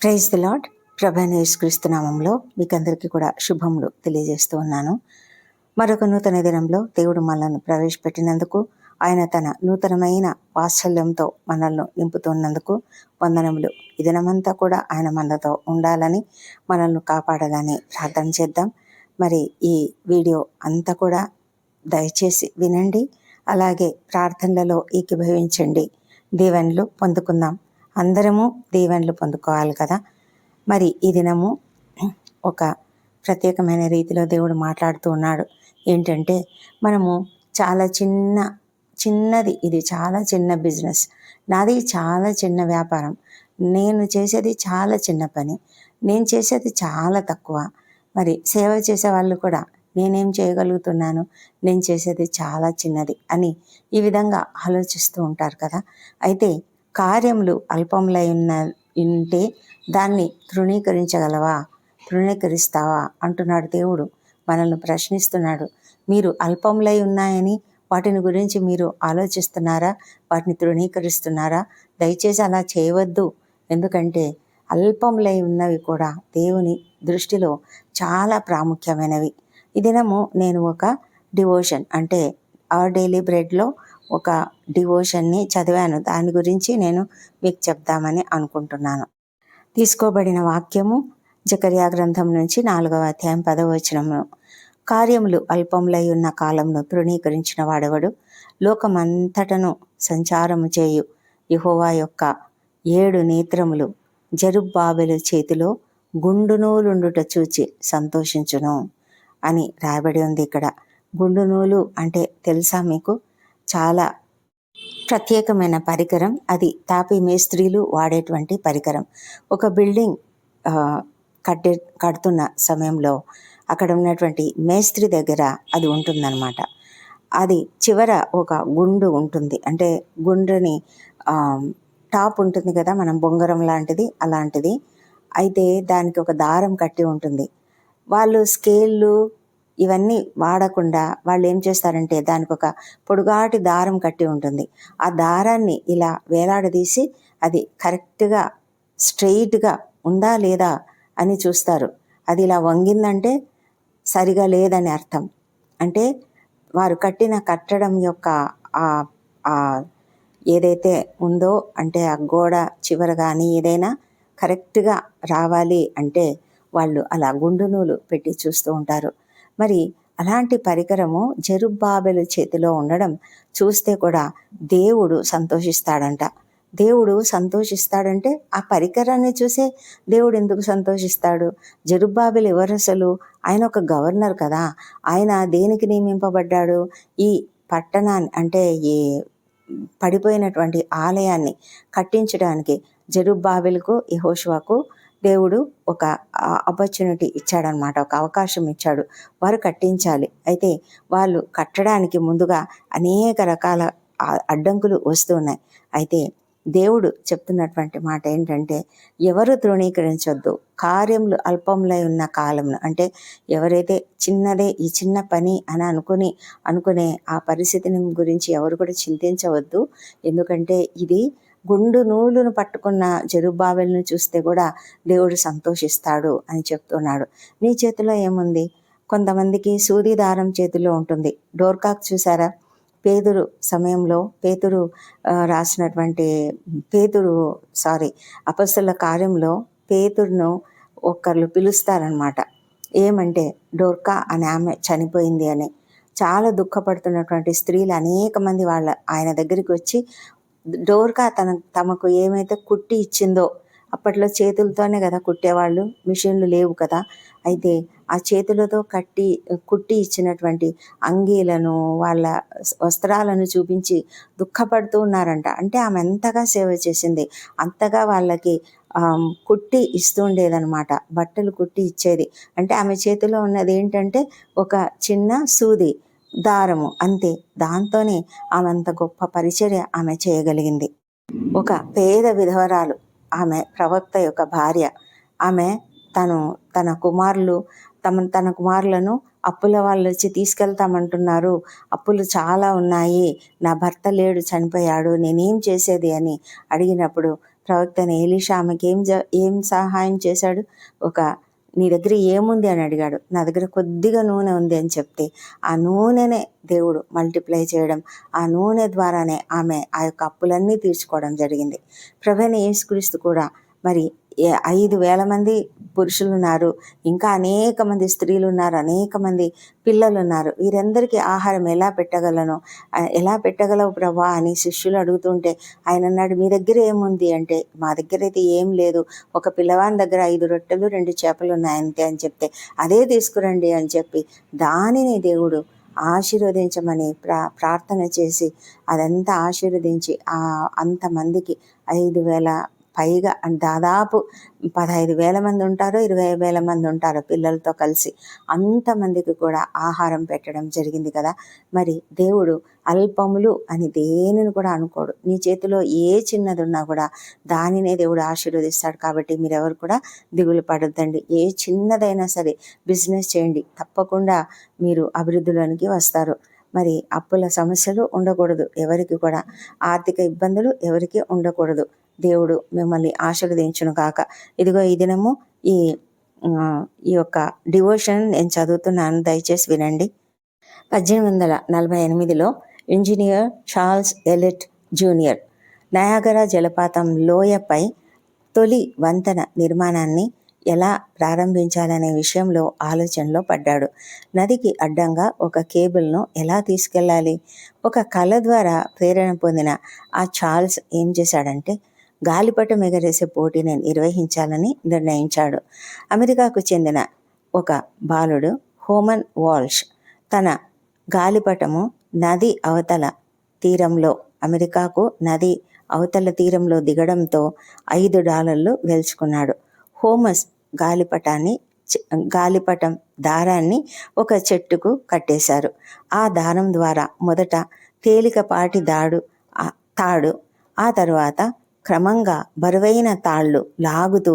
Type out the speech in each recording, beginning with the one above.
Praise the lord ప్రభనేశ్వరిస్తు నామంలో మీకు అందరికీ కూడా శుభములు తెలియజేస్తూ ఉన్నాను. మరొక నూతన దినంలో దేవుడు మనల్ని ప్రవేశపెట్టినందుకు ఆయన తన నూతనమైన వాత్సల్యంతో మనల్ని నింపుతున్నందుకు వందనములు. ఈ దినమంతా కూడా ఆయన మనతో ఉండాలని మనల్ని కాపాడాలని ప్రార్థన చేద్దాం. మరి ఈ వీడియో అంతా కూడా దయచేసి వినండి. అలాగే ప్రార్థనలలో ఏకీభవించండి. దీవెనలు పొందుకుందాం. అందరము దీవెనలు పొందుకోవాలి కదా. మరి ఈ దినము ఒక ప్రత్యేకమైన రీతిలో దేవుడు మాట్లాడుతూ ఉన్నాడు. ఏంటంటే మనము చాలా చిన్న చిన్నది ఇది చాలా చిన్న బిజినెస్. నాది చాలా చిన్న వ్యాపారం. నేను చేసేది చాలా చిన్న పని. నేను చేసేది చాలా తక్కువ. మరి సేవ చేసే వాళ్ళు కూడా నేనేం చేయగలుగుతున్నాను? నేను చేసేది చాలా చిన్నది అని ఈ విధంగా ఆలోచిస్తూ ఉంటారు కదా. అయితే కార్యములు అల్పములై ఉన్న ఉంటే దాన్ని తృణీకరించగలవా? తృణీకరిస్తావా? అంటున్నాడు దేవుడు. మనల్ని ప్రశ్నిస్తున్నాడు. మీరు అల్పములై ఉన్నాయని వాటిని గురించి మీరు ఆలోచిస్తున్నారా? వాటిని తృణీకరిస్తున్నారా? దయచేసి అలా చేయవద్దు. ఎందుకంటే అల్పములై ఉన్నవి కూడా దేవుని దృష్టిలో చాలా ప్రాముఖ్యమైనవి. ఈ దినము నేను ఒక డివోషన్ అంటే ఆ డైలీ బ్రెడ్లో ఒక డివోషన్ని చదివాను. దాని గురించి నేను మీకు చెప్దామని అనుకుంటున్నాను. తీసుకోబడిన వాక్యము జకర్యా గ్రంథం నుంచి నాలుగవ అధ్యాయం పదవచనము కార్యములు అల్పములై ఉన్న కాలంను తృణీకరించిన వాడెవడు? లోకమంతటను సంచారము చేయు యహోవా యొక్క ఏడు నేత్రములు జరుబ్బాబెలు చేతిలో గుండునూలుండుట చూచి సంతోషించును అని రాయబడి ఉంది ఇక్కడ. గుండునూలు అంటే తెలుసా మీకు? చాలా ప్రత్యేకమైన పరికరం. అది తాపి మేస్త్రీలు వాడేటువంటి పరికరం. ఒక బిల్డింగ్ కట్టే కడుతున్న సమయంలో అక్కడ ఉన్నటువంటి మేస్త్రి దగ్గర అది ఉంటుందన్నమాట. అది చివర ఒక గుండు ఉంటుంది. అంటే గుండ్రని టాప్ ఉంటుంది కదా మనం బొంగరం లాంటిది అలాంటిది. అయితే దానికి ఒక దారం కట్టి ఉంటుంది. వాళ్ళు స్కేళ్ళు ఇవన్నీ వాడకుండా వాళ్ళు ఏం చేస్తారంటే దానికి ఒక పొడుగాటి దారం కట్టి ఉంటుంది. ఆ దారాన్ని ఇలా వేలాడదీసి అది కరెక్ట్గా స్ట్రెయిట్గా ఉందా లేదా అని చూస్తారు. అది ఇలా వంగిందంటే సరిగా లేదని అర్థం. అంటే వారు కట్టిన కట్టడం యొక్క ఆ ఏదైతే ఉందో అంటే ఆ గోడ చివర కానీ ఏదైనా కరెక్ట్గా రావాలి అంటే వాళ్ళు అలా గుండు నూలు పెట్టి చూస్తూ ఉంటారు. మరి అలాంటి పరికరము జరుబ్బాబెలు చేతిలో ఉండడం చూస్తే కూడా దేవుడు సంతోషిస్తాడంట. దేవుడు సంతోషిస్తాడంటే ఆ పరికరాన్ని చూసే దేవుడు ఎందుకు సంతోషిస్తాడు? జరుబ్బాబెలు ఎవరు అసలు? ఆయన ఒక గవర్నర్ కదా. ఆయన దేనికి నియమింపబడ్డాడు? ఈ పట్టణాన్ని అంటే ఈ పడిపోయినటువంటి ఆలయాన్ని కట్టించడానికి జరుబ్బాబెలకు యెహోషువకు దేవుడు ఒక ఆపర్చునిటీ ఇచ్చాడనమాట. ఒక అవకాశం ఇచ్చాడు. వారు కట్టించాలి. అయితే వాళ్ళు కట్టడానికి ముందుగా అనేక రకాల అడ్డంకులు వస్తూ ఉన్నాయి. అయితే దేవుడు చెప్తున్నటువంటి మాట ఏంటంటే ఎవరు తృణీకరించొద్దు. కార్యములు అల్పములై ఉన్న కాలంలో అంటే ఎవరైతే చిన్నదే ఈ చిన్న పని అని అనుకుని అనుకునే ఆ పరిస్థితిని గురించి ఎవరు కూడా చింతించవద్దు. ఎందుకంటే ఇది గుండు నూలును పట్టుకున్న జరుబాబెల్ని చూస్తే కూడా దేవుడు సంతోషిస్తాడు అని చెప్తున్నాడు. నీ చేతిలో ఏముంది? కొంతమందికి సూది దారం చేతిలో ఉంటుంది. డోర్కాక్ చూసారా? పేతురు సమయంలో పేతురు రాసినటువంటి పేతురు సారీ అపస్సుల కార్యంలో పేతురును ఒకళ్ళు పిలుస్తారనమాట ఏమంటే డోర్కా అనే ఆమె చనిపోయింది అని. చాలా దుఃఖపడుతున్నటువంటి స్త్రీలు అనేక మంది వాళ్ళ ఆయన దగ్గరికి వచ్చి డోర్కా తన తమకు ఏమైతే కుట్టి ఇచ్చిందో అప్పట్లో చేతులతోనే కదా కుట్టేవాళ్ళు మిషన్లు లేవు కదా. అయితే ఆ చేతులతో కట్టి కుట్టి ఇచ్చినటువంటి అంగీలను వాళ్ళ వస్త్రాలను చూపించి దుఃఖపడుతూ ఉన్నారంట. అంటే ఆమె ఎంతగా సేవ చేసింది అంతగా వాళ్ళకి కుట్టి ఇస్తుండేదనమాట బట్టలు కుట్టి ఇచ్చేది. అంటే ఆమె చేతిలో ఉన్నది ఏంటంటే ఒక చిన్న సూది. దారము. అంతే. దాంతోనే ఆమె అంత గొప్ప పరిచర్య ఆమె చేయగలిగింది. ఒక పేద విధవరాలు ఆమె ప్రవక్త యొక్క భార్య. ఆమె తను తన కుమారులు తమ తన కుమారులను అప్పుల వాళ్ళు వచ్చి తీసుకెళ్తామంటున్నారు. అప్పులు చాలా ఉన్నాయి. నా భర్త లేడు చనిపోయాడు. నేనేం చేసేది అని అడిగినప్పుడు ప్రవక్త అయిన ఆమెకి ఏం ఏం సహాయం చేశాడు? ఒక నీ దగ్గర ఏముంది అని అడిగాడు. నా దగ్గర కొద్దిగా నూనె ఉంది అని చెప్తే ఆ నూనెనే దేవుడు మల్టిప్లై చేయడం ఆ నూనె ద్వారానే ఆమె ఆ యొక్క అప్పులన్నీ తీర్చుకోవడం జరిగింది. ప్రభైన యేసుక్రీస్తు కూడా మరి ఐదు వేల మంది పురుషులు ఉన్నారు ఇంకా అనేక మంది స్త్రీలు ఉన్నారు అనేక మంది పిల్లలు ఉన్నారు వీరందరికీ ఆహారం ఎలా పెట్టగలను? ఎలా పెట్టగలవు ప్రభా అని శిష్యులు అడుగుతుంటే ఆయన అన్నాడు మీ దగ్గర ఏముంది? అంటే మా దగ్గర అయితే ఏం లేదు. ఒక పిల్లవాని దగ్గర ఐదు రొట్టెలు రెండు చేపలు ఉన్నాయంతే అని చెప్తే అదే తీసుకురండి అని చెప్పి దానిని దేవుడు ఆశీర్వదించమని ప్రా ప్రార్థన చేసి అదంతా ఆశీర్వదించి ఆ అంతమందికి ఐదు వేల పైగా దాదాపు పదహైదు వేల మంది ఉంటారో ఇరవై వేల మంది ఉంటారో పిల్లలతో కలిసి. అంతమందికి కూడా ఆహారం పెట్టడం జరిగింది కదా. మరి దేవుడు అల్పములు అని దేనిని కూడా అనుకోడు. నీ చేతిలో ఏ చిన్నది ఉన్నా కూడా దానినే దేవుడు ఆశీర్వదిస్తాడు కాబట్టి మీరెవరు కూడా దిగులు పడద్దండి. ఏ చిన్నదైనా సరే బిజినెస్ చేయండి. తప్పకుండా మీరు అభివృద్ధిలోనికి వస్తారు. మరి అప్పుల సమస్యలు ఉండకూడదు. ఎవరికి కూడా ఆర్థిక ఇబ్బందులు ఎవరికి ఉండకూడదు. దేవుడు మిమ్మల్ని ఆశీర్వదించును కాక ఇదిగో ఈ దినము ఈ ఈ యొక్క డివోషన్ నేను చదువుతున్నాను దయచేసి వినండి. పద్దెనిమిది వందల నలభై ఎనిమిదిలో engineer Charles Ellet junior Niagara జలపాతం లోయపై తొలి వంతెన నిర్మాణాన్ని ఎలా ప్రారంభించాలనే విషయంలో ఆలోచనలో పడ్డాడు. నదికి అడ్డంగా ఒక కేబుల్ను ఎలా తీసుకెళ్ళాలి? ఒక కళ ద్వారా ప్రేరణ పొందిన ఆ చార్ల్స్ ఏం చేశాడంటే గాలిపటం ఎగరేసే పోటీని నిర్వహించాలని నిర్ణయించాడు. అమెరికాకు చెందిన ఒక బాలుడు హోమన్ వాల్ష్ తన గాలిపటము నది అవతల తీరంలో అమెరికాకు నది అవతల తీరంలో దిగడంతో ఐదు డాలర్లు గెలుచుకున్నాడు. హోమస్ గాలిపటాన్ని గాలిపటం దారాన్ని ఒక చెట్టుకు కట్టేశారు. ఆ దారం ద్వారా మొదట తేలికపాటి దాడు తాడు ఆ తర్వాత క్రమంగా బరువైన తాళ్ళు లాగుతూ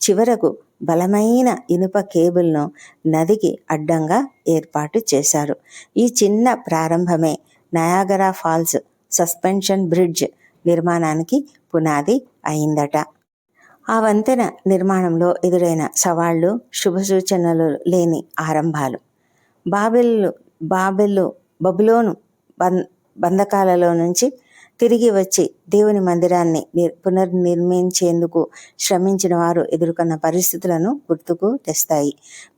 చివరకు బలమైన ఇనుప కేబుల్ను నదికి అడ్డంగా ఏర్పాటు చేశారు. ఈ చిన్న ప్రారంభమే నయాగరా ఫాల్స్ సస్పెన్షన్ బ్రిడ్జ్ నిర్మాణానికి పునాది అయిందట. ఆ వంతెన నిర్మాణంలో ఎదురైన సవాళ్ళు శుభ సూచనలు లేని ఆరంభాలు. బాబెల్లు బాబెల్లు బబులోను బంధకాలలో నుంచి తిరిగి వచ్చి దేవుని మందిరాన్ని నిర్ పునర్నిర్మించేందుకు శ్రమించిన వారు ఎదుర్కొన్న పరిస్థితులను గుర్తుకు తెస్తాయి.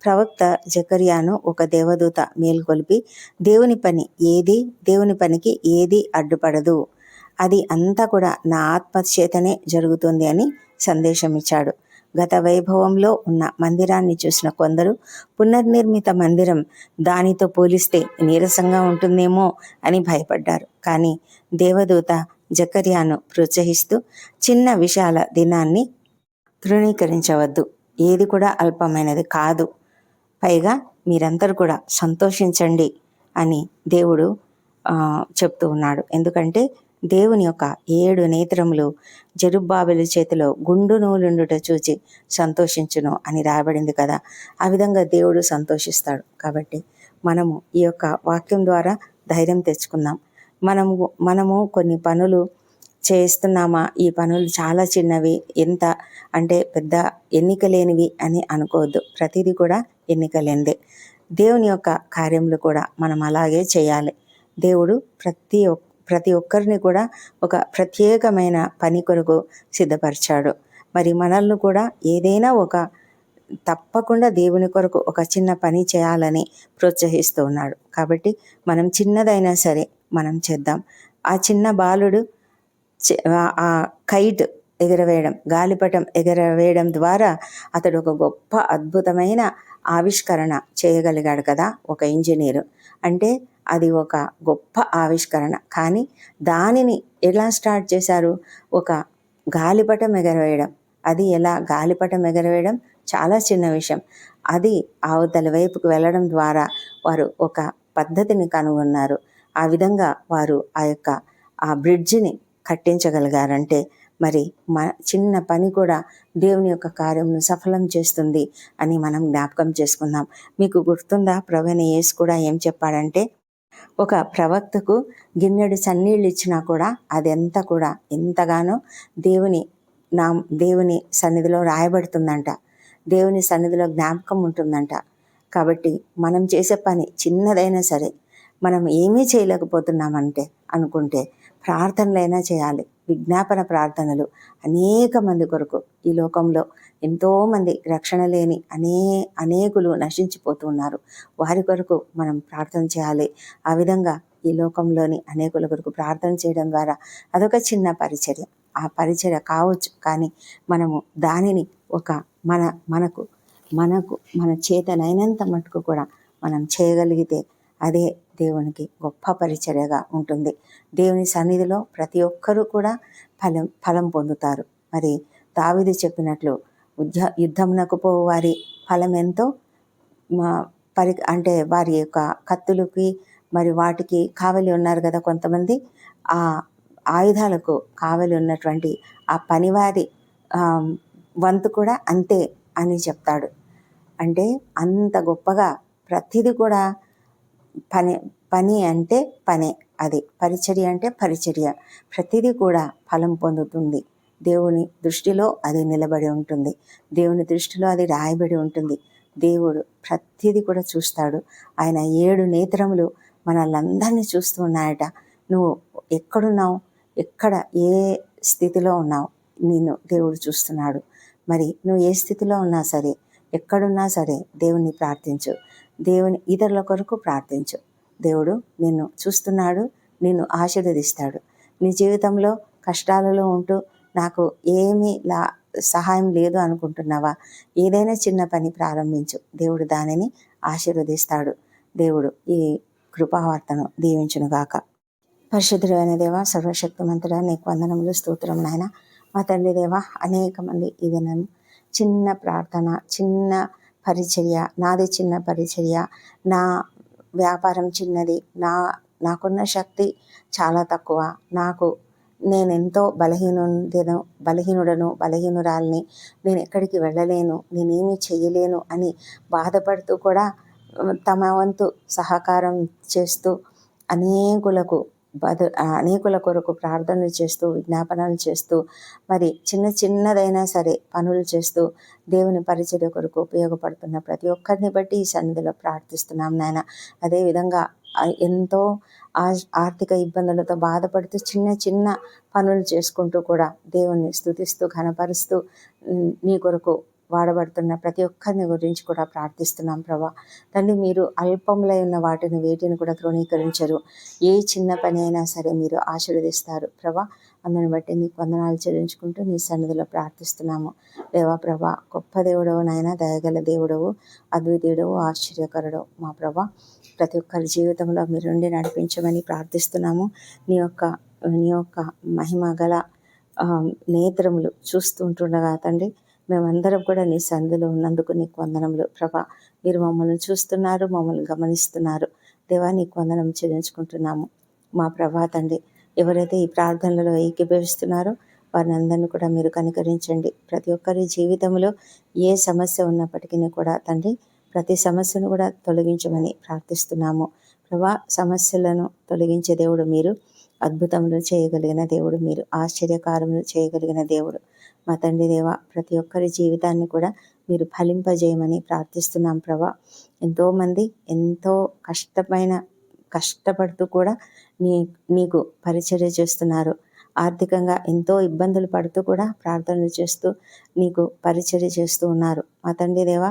ప్రవక్త జకర్యాను ఒక దేవదూత మేల్కొల్పి దేవుని పని ఏది? దేవుని పనికి ఏది అడ్డుపడదు? అది అంతా కూడా నా ఆత్మ చేతనే జరుగుతుంది అని సందేశం ఇచ్చాడు గత వైభవంలో ఉన్న మందిరాన్ని చూసిన కొందరు పునర్నిర్మిత మందిరం దానితో పోలిస్తే నీరసంగా ఉంటుందేమో అని భయపడ్డారు. కానీ దేవదూత జకర్యాను ప్రోత్సహిస్తూ చిన్న విశాల దినాన్ని తృణీకరించవద్దు. ఏది కూడా అల్పమైనది కాదు. పైగా మీరందరూ కూడా సంతోషించండి అని దేవుడు చెప్తూ ఉన్నాడు. ఎందుకంటే దేవుని యొక్క ఏడు నేత్రములు జరుబ్బాబెలు చేతిలో గుండు నూలుండుట చూచి సంతోషించును అని రాయబడింది కదా. ఆ విధంగా దేవుడు సంతోషిస్తాడు. కాబట్టి మనము ఈ యొక్క వాక్యం ద్వారా ధైర్యం తెచ్చుకుందాం. మనము మనము కొన్ని పనులు చేస్తున్నామా? ఈ పనులు చాలా చిన్నవి. ఎంత? అంటే పెద్ద ఎన్నిక లేనివి అని అనుకోవద్దు. ప్రతిదీ కూడా ఎన్నిక లేనిదే. దేవుని యొక్క కార్యములు కూడా మనం అలాగే చేయాలి. దేవుడు ప్రతి ఒక్క ప్రతి ఒక్కరిని కూడా ఒక ప్రత్యేకమైన పని కొరకు సిద్ధపరిచాడు. మరి మనల్ని కూడా ఏదైనా ఒక తప్పకుండా దేవుని కొరకు ఒక చిన్న పని చేయాలని ప్రోత్సహిస్తూ ఉన్నాడు. కాబట్టి మనం చిన్నదైనా సరే మనం చేద్దాం. ఆ చిన్న బాలుడు ఆ- ఆ కైట్ ఎగరవేయడం గాలిపటం ఎగరవేయడం ద్వారా అతడు ఒక గొప్ప అద్భుతమైన ఆవిష్కరణ చేయగలిగాడు కదా ఒక ఇంజనీరు. అంటే అది ఒక గొప్ప ఆవిష్కరణ. కానీ దానిని ఎలా స్టార్ట్ చేశారు? ఒక గాలిపటం ఎగరవేయడం. అది ఎలా గాలిపటం ఎగరవేయడం? చాలా చిన్న విషయం. అది అవతల వైపుకు వెళ్ళడం ద్వారా వారు ఒక పద్ధతిని కనుగొన్నారు. ఆ విధంగా వారు ఆ యొక్క ఆ బ్రిడ్జిని కట్టించగలిగారంటే మరి మన చిన్న పని కూడా దేవుని యొక్క కార్యమును సఫలం చేస్తుంది అని మనం జ్ఞాపకం చేసుకుందాం. మీకు గుర్తుందా? ప్రవీణ యేసు కూడా ఏం చెప్పాడంటే ఒక ప్రవక్తకు గిన్నెడు సన్నీళ్ళు ఇచ్చినా కూడా అదెంత కూడా ఎంతగానో దేవుని నా దేవుని సన్నిధిలో రాయబడుతుందంట. దేవుని సన్నిధిలో జ్ఞాపకం ఉంటుందంట. కాబట్టి మనం చేసే పని చిన్నదైనా సరే మనం ఏమీ చేయలేకపోతున్నామంటే అనుకుంటే ప్రార్థనలైనా చేయాలి. విజ్ఞాపన ప్రార్థనలు అనేక మంది కొరకు ఈ లోకంలో ఎంతోమంది రక్షణ లేని అనే అనేకులు నశించిపోతున్నారు వారి కొరకు మనం ప్రార్థన చేయాలి. ఆ విధంగా ఈ లోకంలోని అనేకుల కొరకు ప్రార్థన చేయడం ద్వారా అదొక చిన్న పరిచర్య. ఆ పరిచర్య కావచ్చు కానీ మనము దానిని ఒక మన మనకు మనకు మన చేతనైనంత మటుకు కూడా మనం చేయగలిగితే అదే దేవునికి గొప్ప పరిచర్యగా ఉంటుంది. దేవుని సన్నిధిలో ప్రతి ఒక్కరూ కూడా ఫలం ఫలం పొందుతారు. మరి దావిది చెప్పినట్లు యుద్ధ యుద్ధమునకు పోవు వారి ఫలం ఎంతో? మా పరి అంటే వారి యొక్క కత్తులకి మరి వాటికి కావలి ఉన్నారు కదా కొంతమంది. ఆ ఆయుధాలకు కావలి ఉన్నటువంటి ఆ పనివారి వంతు కూడా అంతే అని చెప్తాడు. అంటే అంత గొప్పగా ప్రతిదీ కూడా పని పని అంటే పనే. అది పరిచర్య అంటే పరిచర్య. ప్రతిదీ కూడా ఫలం పొందుతుంది. దేవుని దృష్టిలో అది నిలబడి ఉంటుంది. దేవుని దృష్టిలో అది రాయబడి ఉంటుంది. దేవుడు ప్రతిదీ కూడా చూస్తాడు. ఆయన ఏడు నేత్రములు మనల్ని చూస్తూ ఉన్నాయట. నువ్వు ఎక్కడున్నావు? ఎక్కడ ఏ స్థితిలో ఉన్నావు? నిన్ను దేవుడు చూస్తున్నాడు. మరి నువ్వు ఏ స్థితిలో ఉన్నా సరే ఎక్కడున్నా సరే దేవుణ్ణి ప్రార్థించు. దేవుని ఇతరుల కొరకు ప్రార్థించు. దేవుడు నిన్ను చూస్తున్నాడు నిన్ను ఆశీర్వదిస్తాడు. నీ జీవితంలో కష్టాలలో ఉంటూ నాకు ఏమీ లా సహాయం లేదు అనుకుంటున్నావా? ఏదైనా చిన్న పని ప్రారంభించు. దేవుడు దానిని ఆశీర్వదిస్తాడు. దేవుడు ఈ కృపావార్తను దీవించునుగాక. పరిశుద్ధుడైన దేవ సర్వశక్తిమంతుడ నీకు వందనములు స్తోత్రం నాయన. మా తండ్రి దేవ అనేక మంది ఇది నన్ను చిన్న ప్రార్థన చిన్న పరిచర్య నాది చిన్న పరిచర్య నా వ్యాపారం చిన్నది నా నాకున్న శక్తి చాలా తక్కువ. నాకు నేను ఎంతో బలహీనుడను బలహీనుడను బలహీనురాల్ని నేను ఎక్కడికి వెళ్ళలేను నేనేమి చేయలేను అని బాధపడుతూ కూడా తమ వంతు సహకారం చేస్తూ అనేకులకు బదు అనేకుల కొరకు ప్రార్థనలు చేస్తూ విజ్ఞాపనలు చేస్తూ మరి చిన్న చిన్నదైనా సరే పనులు చేస్తూ దేవుని పరిచర్య కొరకు ఉపయోగపడుతున్న ప్రతి ఒక్కరిని బట్టి ఈ సన్నిధిలో ప్రార్థిస్తున్నాం నాయన. అదేవిధంగా ఎంతో ఆర్థిక ఇబ్బందులతో బాధపడుతూ చిన్న చిన్న పనులు చేసుకుంటూ కూడా దేవుణ్ణి స్థుతిస్తూ ఘనపరుస్తూ నీ కొరకు వాడబడుతున్న ప్రతి ఒక్కరిని గురించి కూడా ప్రార్థిస్తున్నాం ప్రభా. తండ్రి మీరు అల్పంలో ఉన్న వాటిని వేటిని కూడా క్రోణీకరించరు ఏ చిన్న పని అయినా సరే మీరు ఆశీర్వదిస్తారు ప్రభా. అందుని బట్టి నీకు వందనాలు చెల్లించుకుంటూ నీ సన్నిధిలో ప్రార్థిస్తున్నాము. దేవా ప్రభా గొప్ప దేవుడవు నాయన దయగల దేవుడవు అద్వితీయుడవు ఆశ్చర్యకరుడు మా ప్రభా. ప్రతి ఒక్కరి జీవితంలో మీరుండి నడిపించమని ప్రార్థిస్తున్నాము. నీ యొక్క నీ యొక్క మహిమ గల నేత్రములు చూస్తుంటుండగా తండ్రి మేమందరం కూడా నీ సందులో ఉన్నందుకు నీకు వందనములు. ప్రభా మీరు మమ్మల్ని చూస్తున్నారు మమ్మల్ని గమనిస్తున్నారు. దేవా నీకు వందనం చెల్లించుకుంటున్నాము. మా ప్రభా తండ్రి ఎవరైతే ఈ ప్రార్థనలలో ఏకీభవిస్తున్నారో వారిని అందరినీ కూడా మీరు కనికరించండి. ప్రతి ఒక్కరి జీవితంలో ఏ సమస్య ఉన్నప్పటికీ కూడా తండ్రి ప్రతి సమస్యను కూడా తొలగించమని ప్రార్థిస్తున్నాము. ప్రభా సమస్యలను తొలగించే దేవుడు మీరు అద్భుతములు చేయగలిగిన దేవుడు మీరు ఆశ్చర్యకారములు చేయగలిగిన దేవుడు. మా తండ్రి దేవ ప్రతి ఒక్కరి జీవితాన్ని కూడా మీరు ఫలింపజేయమని ప్రార్థిస్తున్నాం ప్రభా. ఎంతోమంది ఎంతో కష్టమైన కష్టపడుతూ కూడా నీ నీకు పరిచర్య చేస్తున్నారు. ఆర్థికంగా ఎంతో ఇబ్బందులు పడుతూ కూడా ప్రార్థనలు చేస్తూ నీకు పరిచర్య చేస్తూ ఉన్నారు. మా తండ్రి దేవ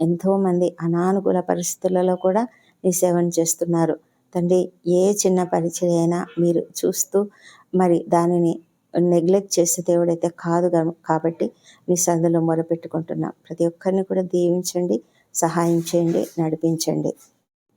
ఎంతోమంది అనానుకూల పరిస్థితులలో కూడా నీ సేవను చేస్తున్నారు. తండ్రి ఏ చిన్న పరిచర్య అయినా మీరు చూస్తూ మరి దానిని నెగ్లెక్ట్ చేసే దేవుడైతే కాదు కాబట్టి మీ సందులో మొరపెట్టుకుంటున్నాం. ప్రతి ఒక్కరిని కూడా దీవించండి సహాయం చేయండి నడిపించండి.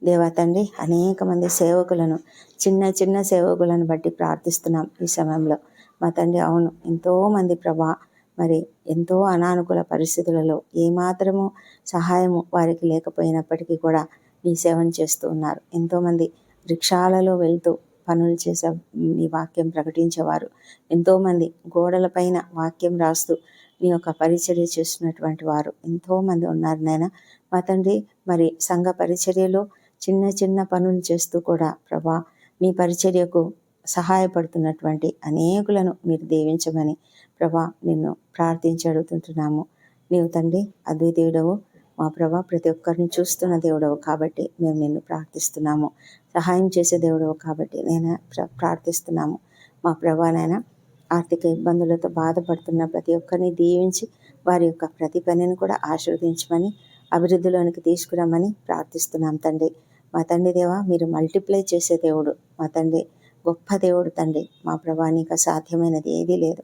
దేవా తండ్రి అనేక మంది సేవకులను చిన్న చిన్న సేవకులను బట్టి ప్రార్థిస్తున్నాం ఈ సమయంలో. మా తండ్రి అవును ఎంతోమంది ప్రభా మరి ఎంతో అనానుకూల పరిస్థితులలో ఏమాత్రము సహాయము వారికి లేకపోయినప్పటికీ కూడా నీ సేవను చేస్తూ ఉన్నారు. ఎంతోమంది రిక్షాలలో వెళ్తూ పనులు చేసే నీ వాక్యం ప్రకటించేవారు. ఎంతోమంది గోడలపైన వాక్యం రాస్తూ నీ యొక్క పరిచర్య చేస్తున్నటువంటి వారు ఎంతోమంది ఉన్నారు నాయన. మా తండ్రి మరి సంఘ పరిచర్యలో చిన్న చిన్న పనులు చేస్తూ కూడా ప్రభా నీ పరిచర్యకు సహాయపడుతున్నటువంటి అనేకులను మీరు దీవించమని ప్రభా నిన్ను ప్రార్థించి అడుగుతుంటున్నాము. నీవు తండ్రి అద్వితీయుడవు. మా ప్రభా ప్రతి ఒక్కరిని చూస్తున్న దేవుడవు కాబట్టి మేము నిన్ను ప్రార్థిస్తున్నాము. సహాయం చేసే దేవుడవు కాబట్టి నేను ప్రార్థిస్తున్నాము. మా ప్రభానైనా ఆర్థిక ఇబ్బందులతో బాధపడుతున్న ప్రతి ఒక్కరిని దీవించి వారి యొక్క ప్రతి పనిని కూడా ఆశీర్వదించమని అభివృద్ధిలోనికి తీసుకురామని ప్రార్థిస్తున్నాం తండ్రి. మా తండ్రి దేవా మీరు మల్టిప్లై చేసే దేవుడు. మా తండ్రి గొప్ప దేవుడు తండ్రి. మా ప్రభానికి సాధ్యమైనది ఏదీ లేదు.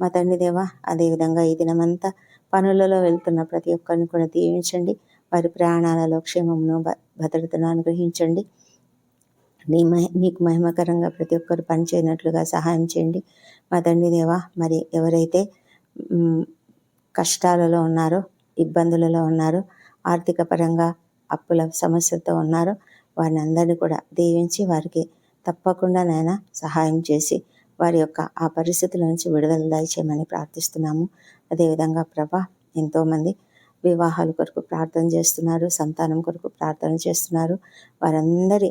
మా తండ్రి దేవా అదేవిధంగా ఈ దినమంతా పనులలో వెళ్తున్న ప్రతి ఒక్కరిని కూడా దీవించండి. వారి ప్రాణాలలో క్షేమమును భద్రతను అనుగ్రహించండి. నీ మహి నీకు మహిమకరంగా ప్రతి ఒక్కరు పనిచేయనట్లుగా సహాయం చేయండి. మా తండ్రి దేవా మరి ఎవరైతే కష్టాలలో ఉన్నారో ఇబ్బందులలో ఉన్నారో ఆర్థిక పరంగా అప్పుల సమస్యలతో ఉన్నారో వారిని అందరినీ కూడా దీవించి వారికి తప్పకుండా నాయన సహాయం చేసి వారి యొక్క ఆ పరిస్థితుల నుంచి విడుదల దయచేయమని ప్రార్థిస్తున్నాము. అదేవిధంగా ప్రభా ఎంతోమంది వివాహాల కొరకు ప్రార్థన చేస్తున్నారు సంతానం కొరకు ప్రార్థన చేస్తున్నారు. వారందరి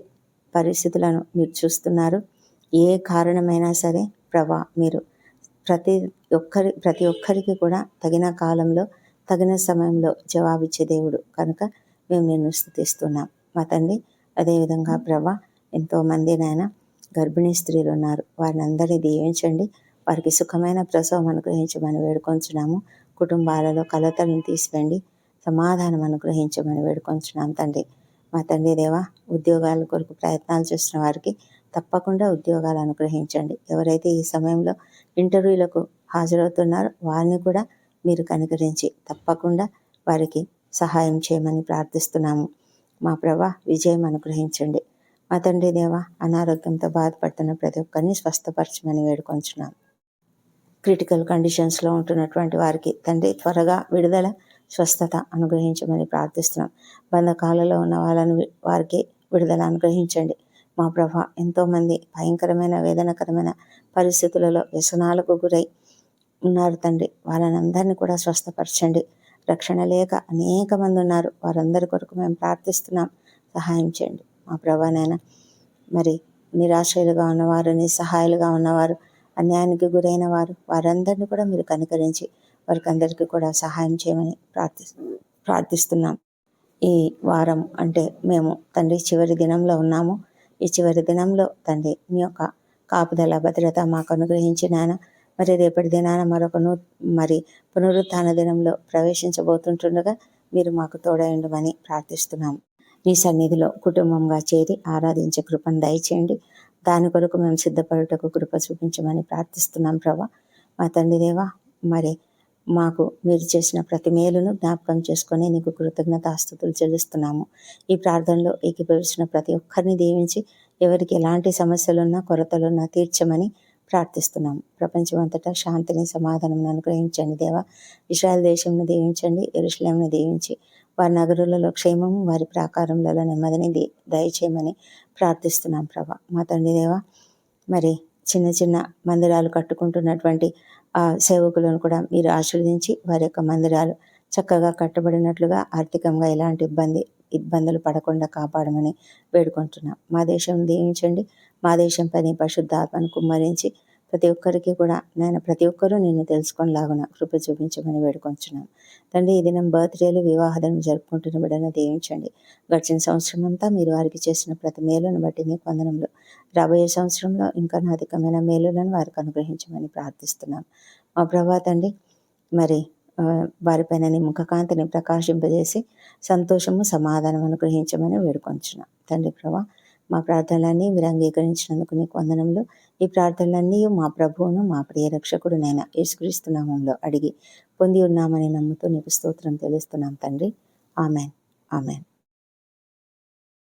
పరిస్థితులను మీరు చూస్తున్నారు. ఏ కారణమైనా సరే ప్రభా మీరు ప్రతి ఒక్కరి ప్రతి ఒక్కరికి కూడా తగిన కాలంలో తగిన సమయంలో జవాబిచ్చే దేవుడు. కనుక మేము నిన్ను స్థుతిస్తున్నాం. మా తండ్రి అదేవిధంగా ప్రభా ఎంతోమంది నాయన గర్భిణీ స్త్రీలు ఉన్నారు. వారిని అందరినీ దీవించండి. వారికి సుఖమైన ప్రసవం అనుగ్రహించమని వేడుకొంచున్నాము. కుటుంబాలలో కలతలను తీసివేండి సమాధానం అనుగ్రహించమని వేడుకొంచున్నాం తండ్రి. మా తండ్రి దేవా ఉద్యోగాల కొరకు ప్రయత్నాలు చేస్తున్న వారికి తప్పకుండా ఉద్యోగాలు అనుగ్రహించండి. ఎవరైతే ఈ సమయంలో ఇంటర్వ్యూలకు హాజరవుతున్నారో వారిని కూడా మీరు కనుకరించి తప్పకుండా వారికి సహాయం చేయమని ప్రార్థిస్తున్నాము. మా ప్రభా విజయం అనుగ్రహించండి. మా తండ్రి దేవ అనారోగ్యంతో బాధపడుతున్న ప్రతి ఒక్కరిని స్వస్థపరచమని వేడుకొంచున్నాం. క్రిటికల్ కండిషన్స్లో ఉంటున్నటువంటి వారికి తండ్రి త్వరగా విడుదల స్వస్థత అనుగ్రహించమని ప్రార్థిస్తున్నాం. బంధకాలలో ఉన్న వాళ్ళని వారికి విడుదల అనుగ్రహించండి. మా ప్రభ ఎంతోమంది భయంకరమైన వేదనకరమైన పరిస్థితులలో వ్యసనాలకు గురై ఉన్నారు తండ్రి. వాళ్ళని అందరినీ కూడా స్వస్థపరచండి. రక్షణ లేక అనేక మంది ఉన్నారు. వారందరి కొరకు మేము ప్రార్థిస్తున్నాం. సహాయం చేయండి. మా ప్రభానైనా మరి నిరాశలుగా ఉన్నవారు నిస్సహాయాలుగా ఉన్నవారు అన్యాయానికి గురైన వారు వారందరినీ కూడా మీరు కనుకరించి వారికి అందరికీ కూడా సహాయం చేయమని ప్రార్థి ప్రార్థిస్తున్నాం. ఈ వారం అంటే మేము తండ్రి చివరి దినంలో ఉన్నాము. ఈ చివరి దినంలో తండ్రి మీ యొక్క కాపుదల భద్రత మాకు అనుగ్రహించిన మరి రేపటి దినాన మరొక మరి పునరుత్న దినంలో ప్రవేశించబోతుంటుండగా మీరు మాకు తోడయండమని ప్రార్థిస్తున్నాం. నీ సన్నిధిలో కుటుంబంగా చేరి ఆరాధించే కృపను దయచేయండి. దాని కొరకు మేము సిద్ధపడుటకు కృప చూపించమని ప్రార్థిస్తున్నాం ప్రభా. మా తండ్రి దేవా మరి మాకు మీరు చేసిన ప్రతి మేలును జ్ఞాపకం చేసుకొని నీకు కృతజ్ఞతాస్థుతులు చెల్లిస్తున్నాము. ఈ ప్రార్థనలో ఏకీభవించిన ప్రతి ఒక్కరిని దీవించి ఎవరికి ఎలాంటి సమస్యలున్నా కొరతలున్నా తీర్చమని ప్రార్థిస్తున్నాము ప్రపంచమంతటా శాంతిని సమాధానం అనుగ్రహించండి దేవా. ఇస్రాయల్ దేశంను దీవించండి ఎరుషులేంను దీవించి వారి నగరులలో క్షేమము వారి ప్రాకారంలో నెమ్మదిని దయచేయమని ప్రార్థిస్తున్నాం ప్రభా. మా తండ్రి దేవ మరి చిన్న చిన్న మందిరాలు కట్టుకుంటున్నటువంటి ఆ సేవకులను కూడా మీరు ఆశీర్వదించి వారి యొక్క మందిరాలు చక్కగా కట్టబడినట్లుగా ఆర్థికంగా ఎలాంటి ఇబ్బంది ఇబ్బందులు పడకుండా కాపాడమని వేడుకుంటున్నాం. మా దేశం దీవించండి. మా దేశం పని పరిశుద్ధాత్మను కుమ్మరించి ప్రతి ఒక్కరికి కూడా నేను ప్రతి ఒక్కరూ నిన్ను తెలుసుకొనిలాగున కృప చూపించమని వేడుకొంచున్నాను తండ్రి ఈ దినం బర్త్డేలు వివాహదనం జరుపుకుంటున్న బిడ్డను దీవించండి. గడిచిన సంవత్సరం అంతా మీరు వారికి చేసిన ప్రతి మేలును బట్టి నీ పొందనంలో రాబోయే సంవత్సరంలో ఇంకా అధికమైన మేలులను వారికి అనుగ్రహించమని ప్రార్థిస్తున్నాను మా ప్రభా తండ్రి మరి వారిపైన నీ ముఖకాంతిని ప్రకాశింపజేసి సంతోషము సమాధానం అనుగ్రహించమని వేడుకొంచున్నాం. తండ్రి ప్రభా మా ప్రార్థనలన్నీ మీరు అంగీకరించినందుకు నీకు వందనంలో ఈ ప్రార్థనలన్నీ మా ప్రభువును మా ప్రియ రక్షకుడు యేసుక్రీస్తు నామంలో అడిగి పొంది ఉన్నామని నమ్ముతూ నీకు స్తోత్రం తెలుస్తున్నాం తండ్రి. ఆమెన్. ఆమెన్.